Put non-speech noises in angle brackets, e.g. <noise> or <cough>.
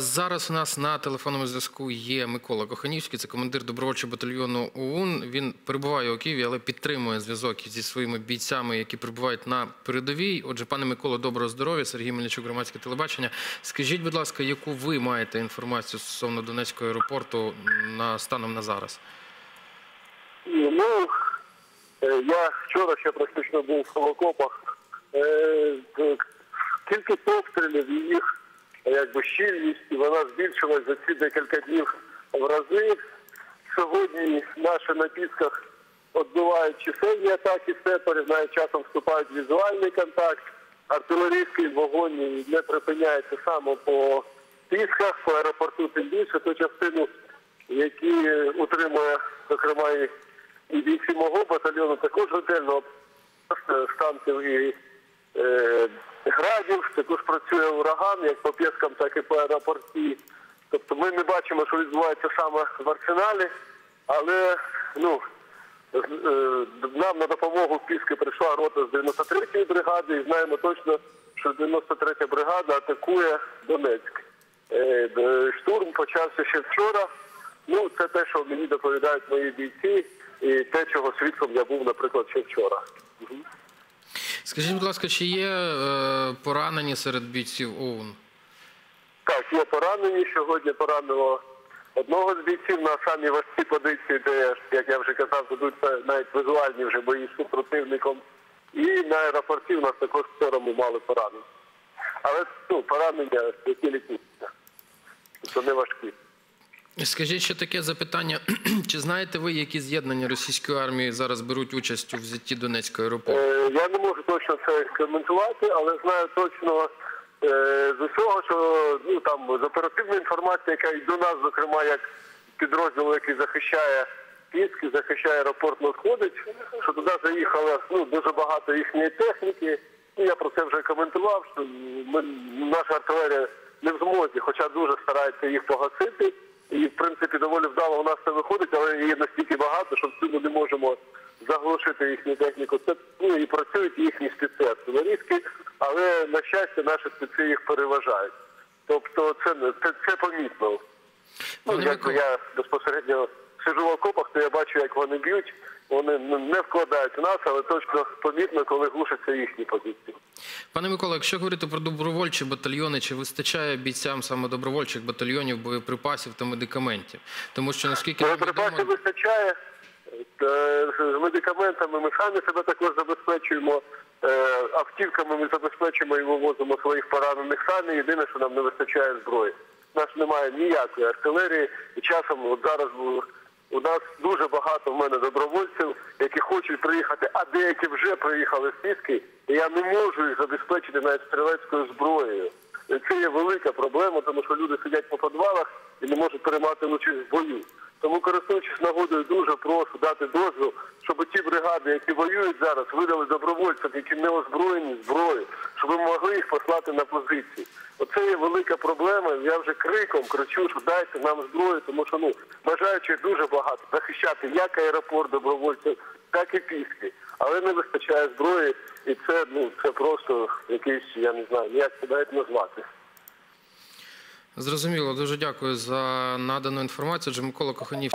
Зараз у нас на телефонному зв'язку є Микола Коханівський, це командир добровольчого батальйону ОУН. Він перебуває у Києві, але підтримує зв'язок зі своїми бійцями, які перебувають на передовій. Отже, пане Миколо, доброго здоров'я. Сергій Мельничук, громадське телебачення. Скажіть, будь ласка, яку ви маєте інформацію стосовно Донецького аеропорту на станом на зараз? Ну, е, я вчора ще практично був в окопах. Е, Кількість обстрілів і їх е, якби щільність, і вона збільшилась за ці декілька днів в рази. Сьогодні наші на пісках відбивають чисельні атаки сепарів, навіть часом вступають в візуальний контакт. Артилерійський вогонь не припиняється саме по пісках, по аеропорту, тим більше ту частину, які утримує, зокрема, і бійці мого батальйону також ретельно е, з танків і е, градів, також працює ураган, як по піскам, так і по аеропорті. Тобто ми не бачимо, що відбувається саме в арсеналі, але ну, е, нам на допомогу Піски прийшла рота з 93-ї бригади, і знаємо точно, що 93-я бригада атакує Донецьк. Е, Штурм почався ще вчора. Ну, це те, що мені доповідають мої бійці, і те, чого свідком я був, наприклад, ще вчора. Скажіть, будь ласка, чи є е, поранені серед бійців ОУН? Так, є поранені. Сьогодні поранило одного з бійців на самій важкій позиції, де, як я вже казав, ведуться навіть візуальні вже бої з супротивником. І на аеропорті у нас також ми мали поранення. Але ну, поранення, які лікуються. Тобто не важкі. Скажіть ще таке запитання: <clears throat> чи знаєте ви, які з'єднання російської армії зараз беруть участь у взятті Донецького аеропорту? Е, Я не можу точно це коментувати, але знаю точно е, з усього, що ну там з оперативної інформації, яка і до нас, зокрема, як підрозділ, який захищає Піски, захищає аеропорт, надходить, що туди заїхало ну, дуже багато їхньої техніки. Ну, я про це вже коментував, що ми, наша артилерія не в змозі, хоча дуже старається їх погасити. І, в принципі, доволі вдало у нас це виходить, але її настільки багато, що в цьому не можемо заглушити їхню техніку. Це ну, і працюють їхні спеці артилерійські, але на щастя наші спеці їх переважають. Тобто це це, це помітно. Ну, як я безпосередньо сижу в окопах, то я бачу, як вони б'ють. Вони не вкладають в нас, але точно помітно, коли глушаться їхні позиції. Пане Микола, якщо говорити про добровольчі батальйони, чи вистачає бійцям саме добровольчих батальйонів боєприпасів та медикаментів? Тому що наскільки Боєприпасів відомо, вистачає. Е, З медикаментами ми самі себе також забезпечуємо. Е, Автівками ми забезпечуємо і вивозимо своїх поранених самі. Єдине, що нам не вистачає зброї. У нас немає ніякої артилерії, і часом от зараз у- нас дуже багато в мене добровольців, які хочуть приїхати, а деякі вже приїхали з Піски, і я не можу їх забезпечити навіть стрілецькою зброєю. Це є велика проблема, тому що люди сидять по підвалах і не можуть приймати участь в бою. Тому, користуючись нагодою, дуже прошу дати дозвіл, щоб ті бригади, які воюють зараз, видали добровольцям, які не озброєні зброю, щоб ми могли їх послати на позиції. Оце є велика проблема. Я вже криком кричу, що дайте нам зброю, тому що ну бажаючих дуже багато захищати як аеропорт добровольців, так і піски. Але не вистачає зброї, і це ну це просто якийсь, я не знаю, ніяк це навіть назвати. зрозуміло, дуже дякую за надану інформацію. Отже, Микола Коханів.